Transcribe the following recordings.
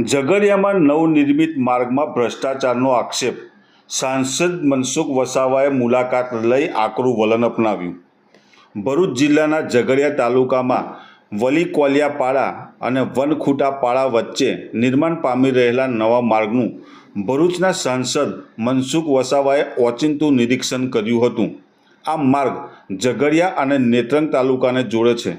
ઝઘડિયામાં નવનિર્મિત માર્ગમાં ભ્રષ્ટાચારનો આક્ષેપ. સાંસદ મનસુખ વસાવાએ મુલાકાત લઈ આકરું વલણ અપનાવ્યું. ભરૂચ જિલ્લાના ઝઘડિયા તાલુકામાં વલી કોલિયાપાડા અને વનખુટાપાડા વચ્ચે નિર્માણ પામી રહેલા નવા માર્ગનું ભરૂચના સાંસદ મનસુખ વસાવાએ ઓચિંતું નિરીક્ષણ કર્યું હતું. આ માર્ગ ઝઘડિયા અને નેત્રંગ તાલુકાને જોડે છે,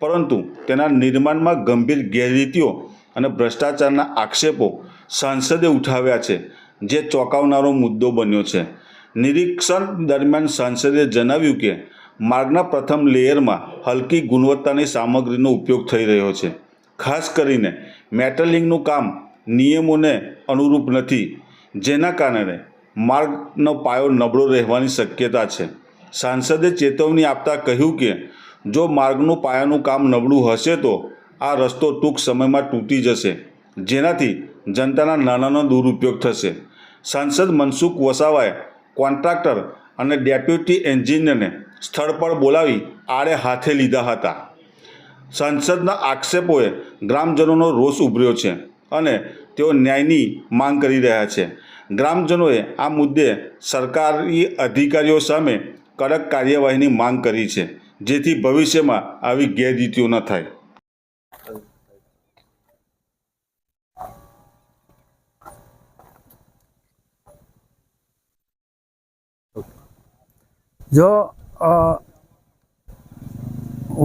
પરંતુ તેના નિર્માણમાં ગંભીર ગેરરીતિઓ અને ભ્રષ્ટાચારના આક્ષેપો સાંસદે ઉઠાવ્યા છે, જે ચોંકાવનારો મુદ્દો બન્યો છે. નિરીક્ષણ દરમિયાન સાંસદે જણાવ્યું કે, માર્ગના પ્રથમ લેયરમાં હલકી ગુણવત્તાની સામગ્રીનો ઉપયોગ થઈ રહ્યો છે. ખાસ કરીને મેટલિંગનું કામ નિયમોને અનુરૂપ નથી, જેના કારણે માર્ગનો પાયો નબળો રહેવાની શક્યતા છે. સાંસદે ચેતવણી આપતા કહ્યું કે, જો માર્ગનું પાયાનું કામ નબળું હશે તો આ રસ્તો ટૂંક સમયમાં તૂટી જશે. જેનાથી જનતાના નાણાંનો દુરુપયોગ થશે. સાંસદ મનસુખ વસાવાએ કોન્ટ્રાક્ટર અને ડેપ્યુટી એન્જિનિયરને સ્થળ પર બોલાવી આડે હાથે લીધા હતા. સાંસદના આક્ષેપોએ ગ્રામજનોનો રોષ ઉભર્યો છે અને તેઓ ન્યાયની માંગ કરી રહ્યા છે. ગ્રામજનોએ આ મુદ્દે સરકારી અધિકારીઓ સામે કડક કાર્યવાહીની માંગ કરી છે, જેથી ભવિષ્યમાં આવી ગેરરીતિઓ ન થાય. જો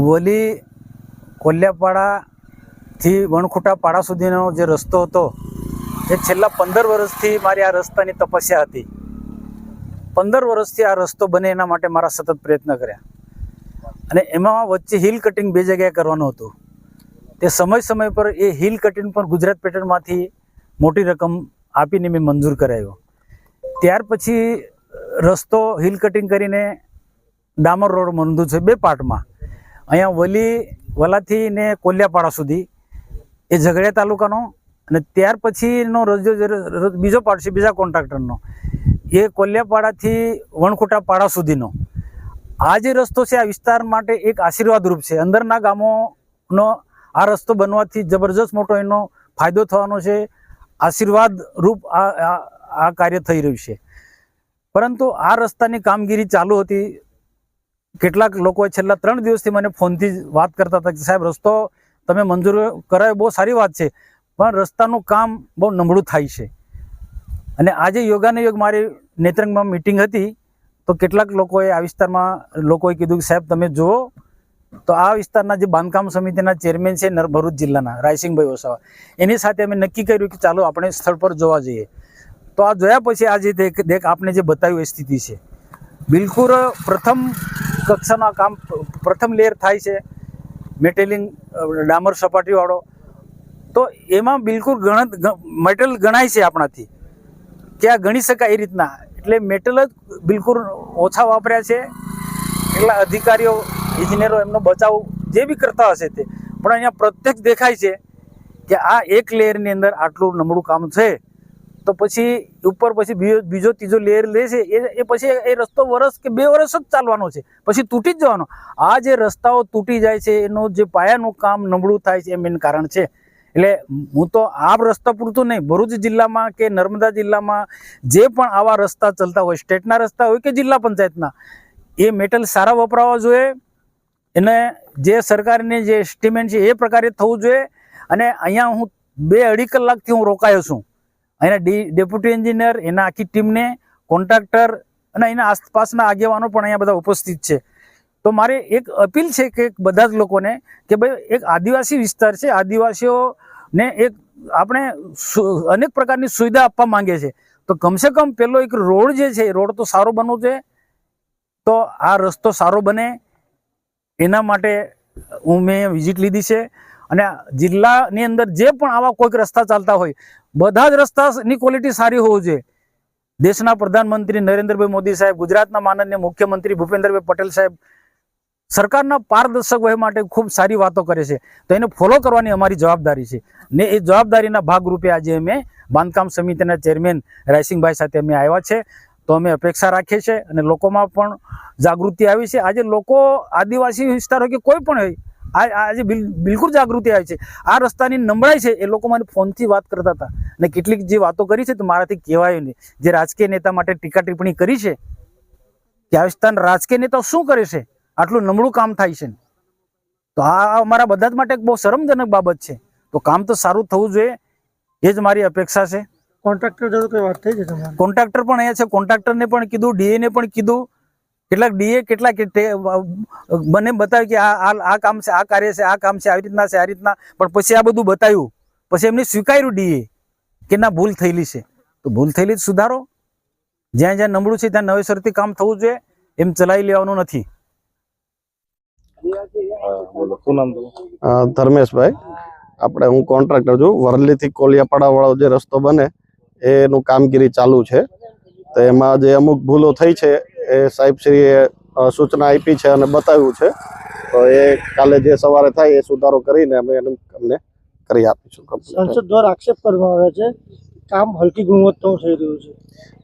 વલી કોલ્યાપાડાથી વણખૂટા પાડા સુધીનો જે રસ્તો હતો, એ છેલ્લા પંદર વર્ષથી મારી આ રસ્તાની તપસ્યા હતી. પંદર વર્ષથી આ રસ્તો બને એના માટે મારા સતત પ્રયત્ન કર્યા. અને એમાં વચ્ચે હિલ કટિંગ બે જગ્યાએ કરવાનું હતું. તે સમય સમય પર એ હિલ કટિંગ પણ ગુજરાત પેટર્નમાંથી મોટી રકમ આપીને મેં મંજૂર કરાયો ત્યાર પછી રસ્તો હિલ કટિંગ કરીને ડામર રોડ મંદુ છે બે પાર્ટમાં અહીંયા વલી, વલાથી ને કોલિયાપાડા સુધી એ ઝઘડિયા તાલુકાનો અને ત્યાર પછીનો રજો બીજો પાર્ટ છે, બીજા કોન્ટ્રાક્ટરનો. એ કોલિયાપાડાથી વણખોટા પાડા સુધીનો. આ જે રસ્તો છે, આ વિસ્તાર માટે એક આશીર્વાદ રૂપ છે. અંદરના ગામોનો આ રસ્તો બનવાથી જબરજસ્ત મોટો એનો ફાયદો થવાનો છે. આશીર્વાદ રૂપ આ, આ- આ કાર્ય થઈ રહ્યું છે. પરંતુ આ રસ્તાની કામગીરી ચાલુ હતી. કેટલાક લોકોએ છેલ્લા ત્રણ દિવસથી મને ફોનથી વાત કરતા હતા કે સાહેબ, રસ્તો તમે મંજૂર કરાયો બહુ સારી વાત છે, પણ રસ્તાનું કામ બહુ નબળું થાય છે. અને આજે યોગાને યોગ મારી નેત્રંગમાં મિટિંગ હતી, તો કેટલાક લોકોએ આ વિસ્તારમાં, લોકોએ કીધું કે સાહેબ, તમે જુઓ. તો આ વિસ્તારના જે બાંધકામ સમિતિના ચેરમેન છે ભરૂચ જિલ્લાના, રાયસિંહભાઈ વસાવા, એની સાથે અમે નક્કી કર્યું કે ચાલો આપણે સ્થળ પર જોવા જઈએ. તો આ જોયા પછી આજે દેખ દેખ આપને જે બતાવ્યું એ સ્થિતિ છે. બિલકુલ પ્રથમ કક્ષાના કામ પ્રથમ લેયર થાય છે મેટેલિંગ ડામર સપાટીવાળો. તો એમાં બિલકુલ ગણત મેટલ ગણાય છે આપણાથી. કે આ ગણી શકાય એ રીતના. એટલે મેટલ જ બિલકુલ ઓછા વાપર્યા છે. એટલા અધિકારીઓ ઇજનેરો એમનો બચાવ જે બી કરતા હશે તે. પણ અહીંયા પ્રત્યક્ષ દેખાય છે કે આ એક લેયરની અંદર આટલું નબળું કામ છે. તો પછી ઉપર પછી બીજો ત્રીજો લેયર લે છે, એ પછી એ રસ્તો વરસ કે બે વર્ષ જ ચાલવાનો છે. પછી તૂટી જ જવાનો. આ જે રસ્તાઓ તૂટી જાય છે, એનું જે પાયાનું કામ નબળું થાય છે, એ મેન કારણ છે. એટલે હું તો આ રસ્તા પૂરતું નહીં, ભરૂચ જિલ્લામાં કે નર્મદા જિલ્લામાં જે પણ આવા રસ્તા ચાલતા હોય, સ્ટેટના રસ્તા હોય કે જિલ્લા પંચાયતના, એ મેટલ સારા વપરાવા જોઈએ. એને જે સરકારની જે એસ્ટિમેટ છે, એ પ્રકારે થવું જોઈએ. અને અહીંયા હું બે અઢી કલાકથી હું રોકાયો છું. અહીંના ડેપ્યુટી એન્જિનિયર, એના આખી ટીમને, કોન્ટ્રાક્ટર અને એના આસપાસના આગેવાનો પણ અહીંયા બધા ઉપસ્થિત છે. તો મારે એક અપીલ છે કે બધા જ લોકોને કે ભાઈ એક આદિવાસી વિસ્તાર છે, આદિવાસીઓને એક આપણે અનેક પ્રકારની સુવિધા આપવા માંગે છે. તો કમસે કમ પેલો એક રોડ જે છે રોડ તો સારો બનવો જોઈએ તો આ રસ્તો સારો બને. એના માટે હું મેં વિઝિટ લીધી છે. અને જિલ્લાની અંદર જે પણ આવા કોઈક રસ્તા ચાલતા હોય, બધા જ રસ્તાની ક્વોલિટી સારી હોવી જોઈએ. દેશના પ્રધાનમંત્રી નરેન્દ્રભાઈ મોદી સાહેબ, ગુજરાતના માનનીય મુખ્યમંત્રી ભૂપેન્દ્રભાઈ પટેલ સાહેબ સરકારના પારદર્શક વહી માટે ખૂબ સારી વાતો કરે છે. તો એને ફોલો કરવાની અમારી જવાબદારી છે. ને એ જવાબદારીના ભાગરૂપે આજે અમે બાંધકામ સમિતિના ચેરમેન રાયસિંહભાઈ સાથે અમે આવ્યા છે. તો અમે અપેક્ષા રાખીએ છીએ અને લોકોમાં પણ જાગૃતિ આવી છે. આજે લોકો આદિવાસી વિસ્તાર હોય કે કોઈ પણ હોય આ આજે બિલકુલ જાગૃતિ આવી છે. આ રસ્તાની નબળાઈ છે એ લોકો મને ફોનથી વાત કરતા હતા. અને કેટલીક જે વાતો કરી છે તો મારાથી કહેવાયું નહીં. જે રાજકીય નેતા માટે ટીકા ટિપ્પણી કરી છે કે આ વિસ્તારના રાજકીય નેતાઓ શું કરે છે? આટલું નબળું કામ થાય છે તો આ અમારા બધા જ માટે એક બહુ શરમજનક બાબત છે. તો કામ તો સારું થવું જોઈએ. એ જ મારી અપેક્ષા છે. કોન્ટ્રાક્ટર જોડે કોઈ વાત થઈ છે કોન્ટ્રાક્ટર પણ અહીંયા છે. કોન્ટ્રાક્ટરને પણ કીધું ડીએ ને પણ કીધું. કેટલાક ડીએ કેટલાક કે મને બતાવ્યું કે આ આ કામ છે આ કાર્ય છે આ કામ છે આવી રીતના છે આ રીતના. પણ પછી આ બધું બતાવ્યું. પછી એમને સ્વીકાર્યું ડીએ કે ના ભૂલ થયેલી છે. તો ભૂલ થયેલી જ સુધારો. જ્યાં જ્યાં નબળું છે ત્યાં નવેસરથી કામ થવું જોઈએ. એમ ચલાવી લેવાનું નથી. ધર્મેશભાઈ. આપણે હું કોન્ટ્રાક્ટર છું. વરલીથી કોલિયાપાડા વાળો જે રસ્તો બને એનું કામગીરી ચાલુ છે. તો એમાં જે અમુક ભૂલો થઈ છે એ સાહેબશ્રીએ સૂચના આપી છે અને બતાવ્યું છે. તો એ કાલે જે સવારે થાય એ સુધારો કરીને અમે એનું અમને કરી આપીશું. સંસદ દ્વારા આક્ષેપ કરવામાં આવે છે. કામ હલકી ગુણવત્તાનું થઈ રહ્યું છે.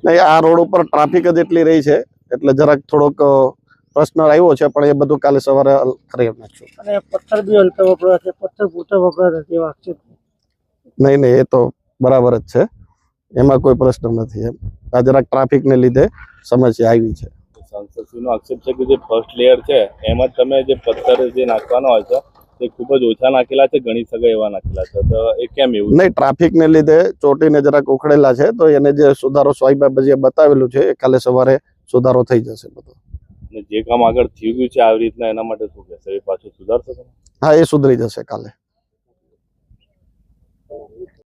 નહીં આ રોડ ઉપર ટ્રાફિક જ એટલી રહી છે એટલે જરાક થોડોક પ્રશ્ન આવ્યો છે પણ એ બધું કાલે સવારે કરી નાખશું. અને પથ્થર બી હલકા વપરાય છે પથ્થર પૂરતા વપરાયા નથી એવા આક્ષેપ નહીં નહીં એ તો બરાબર જ છે. એમાં કોઈ પ્રશ્ન નથી એમ. આ જરાક ટ્રાફિકને લીધે સમસ્યા આવી છે. સાંસદશ્રીનો આક્ષેપ છે કે જે ફર્સ્ટ લેયર છે એમાં તમે જે પથ્થર જે નાખવાના હોય છે તે ખૂબ જ ઓછા નાખેલા છે ગણી શકાય એવા નાખેલા છે. તો એ કેમ એવું નહીં ટ્રાફિકને લીધે ચોટીને જરાક ઉખડેલા છે તો એને જે સુધારો સ્વાઈબાબાજીએ બતાવેલું છે એ કાલે સવારે સુધારો થઈ જશે બધો. જે કામ આગળ થયું ગયું છે આવી રીતના એના માટે શું કહેશે? એ પાછું સુધારશો હા એ સુધરી જશે કાલે.